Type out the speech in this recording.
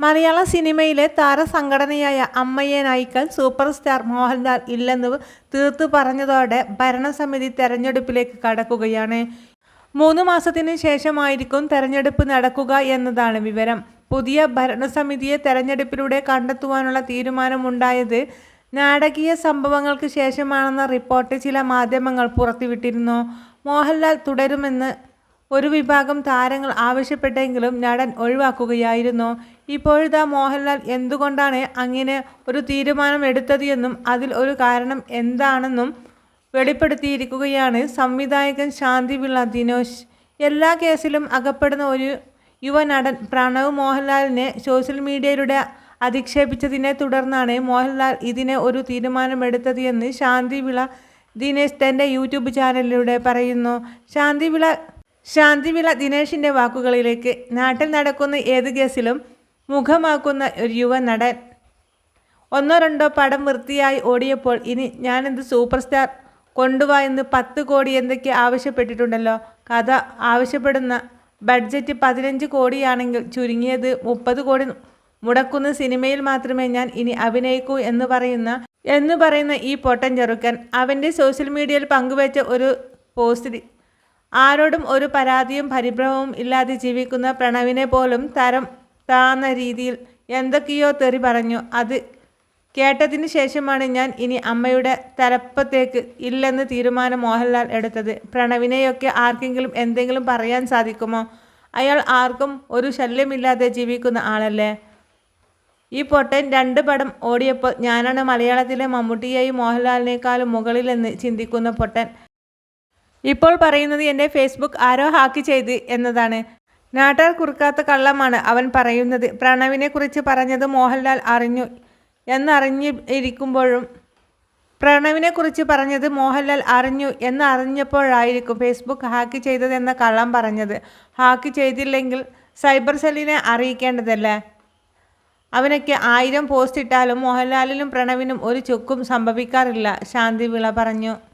മലയാള സിനിമയിലെ താരസംഘടനയായ അമ്മയെ നയിക്കാൻ സൂപ്പർ സ്റ്റാർ മോഹൻലാൽ ഇല്ലെന്ന് തീർത്തു പറഞ്ഞതോടെ ഭരണസമിതി തെരഞ്ഞെടുപ്പിലേക്ക് കടക്കുകയാണ്. മൂന്ന് മാസത്തിന് ശേഷമായിരിക്കും തെരഞ്ഞെടുപ്പ് നടക്കുക എന്നതാണ് വിവരം. പുതിയ ഭരണസമിതിയെ തെരഞ്ഞെടുപ്പിലൂടെ കണ്ടെത്തുവാനുള്ള തീരുമാനമുണ്ടായത് നാടകീയ സംഭവങ്ങൾക്ക് ശേഷമാണെന്ന റിപ്പോർട്ട് ചില മാധ്യമങ്ങൾ പുറത്തുവിട്ടിരുന്നു. മോഹൻലാൽ തുടരുമെന്ന് ഒരു വിഭാഗം താരങ്ങൾ ആവശ്യപ്പെട്ടെങ്കിലും നടൻ ഒഴിവാക്കുകയായിരുന്നു. ഇപ്പോഴത്തെ മോഹൻലാൽ എന്തുകൊണ്ടാണ് അങ്ങനെ ഒരു തീരുമാനം എടുത്തത് എന്നും അതിൽ ഒരു കാരണം എന്താണെന്നും വെളിപ്പെടുത്തിയിരിക്കുകയാണ് സംവിധായകൻ ശാന്തിവിള ദിനോഷ് എല്ലാ കേസിലും അകപ്പെടുന്ന ഒരു യുവ നടൻ പ്രണവ് മോഹൻലാലിനെ സോഷ്യൽ മീഡിയയിലൂടെ അധിക്ഷേപിച്ചതിനെ തുടർന്നാണ് മോഹൻലാൽ ഇതിനെ ഒരു തീരുമാനമെടുത്തത് എന്ന് ശാന്തിവിള ദിനേശ് തന്റെ യൂട്യൂബ് ചാനലിലൂടെ പറയുന്നു. ശാന്തിവിള ശാന്തിവിള ദിനേശിന്റെ വാക്കുകളിലേക്ക് നാട്ടിൽ നടക്കുന്ന ഏത് കേസിലും മുഖമാക്കുന്ന ഒരു യുവ നടൻ. ഒന്നോ രണ്ടോ പടം വൃത്തിയായി ഓടിയപ്പോൾ ഇനി ഞാനെന്ത് സൂപ്പർ സ്റ്റാർ കൊണ്ടുവാ എന്ന് പത്ത് കോടി എന്തൊക്കെ ആവശ്യപ്പെട്ടിട്ടുണ്ടല്ലോ? കഥ ആവശ്യപ്പെടുന്ന ബഡ്ജറ്റ് പതിനഞ്ച് കോടിയാണെങ്കിൽ ചുരുങ്ങിയത് മുപ്പത് കോടി മുടക്കുന്ന സിനിമയിൽ മാത്രമേ ഞാൻ ഇനി അഭിനയിക്കൂ എന്ന് പറയുന്ന എന്ന് പറയുന്ന ഈ പൊട്ടൻ ചെറുക്കൻ അവന്റെ സോഷ്യൽ മീഡിയയിൽ പങ്കുവച്ച ഒരു പോസ്റ്റിൽ ആരോടും ഒരു പരാതിയും പരിഭ്രമവും ഇല്ലാതെ ജീവിക്കുന്ന പ്രണവിനെ പോലും തരം താന്ന രീതിയിൽ എന്തൊക്കെയോ തെറി പറഞ്ഞു. അത് കേട്ടതിന് ശേഷമാണ് ഞാൻ ഇനി അമ്മയുടെ തലപ്പത്തേക്ക് ഇല്ലെന്ന് തീരുമാനം മോഹൻലാൽ എടുത്തത്. പ്രണവിനെയൊക്കെ ആർക്കെങ്കിലും എന്തെങ്കിലും പറയാൻ സാധിക്കുമോ? അയാൾ ആർക്കും ഒരു ശല്യമില്ലാതെ ജീവിക്കുന്ന ആളല്ലേ? ഈ പൊട്ടൻ രണ്ട് പടം ഓടിയപ്പോൾ ഞാനാണ് മലയാളത്തിലെ മമ്മൂട്ടിയെയും മോഹൻലാലിനേക്കാളും മുകളിലെന്ന് ചിന്തിക്കുന്ന പൊട്ടൻ ഇപ്പോൾ പറയുന്നത് എന്റെ ഫേസ്ബുക്ക് ആരോ ഹാക്ക് ചെയ്ത് എന്നതാണ്. നാട്ടാർ കുറുക്കാത്ത കള്ളമാണ് അവൻ പറയുന്നത്. പ്രണവിനെക്കുറിച്ച് പറഞ്ഞത് മോഹൻലാൽ അറിഞ്ഞു എന്നറിഞ്ഞ് ഇരിക്കുമ്പോഴും പ്രണവിനെ കുറിച്ച് പറഞ്ഞത് മോഹൻലാൽ അറിഞ്ഞു എന്ന് അറിഞ്ഞപ്പോഴായിരിക്കും ഫേസ്ബുക്ക് ഹാക്ക് ചെയ്തതെന്ന കള്ളം പറഞ്ഞത്. ഹാക്ക് ചെയ്തില്ലെങ്കിൽ സൈബർ സെല്ലിനെ അറിയിക്കേണ്ടതല്ലേ? അവനൊക്കെ ആയിരം പോസ്റ്റ് ഇട്ടാലും മോഹൻലാലിനും പ്രണവിനും ഒരു ചുക്കും സംഭവിക്കാറില്ല ശാന്തിവിള പറഞ്ഞു.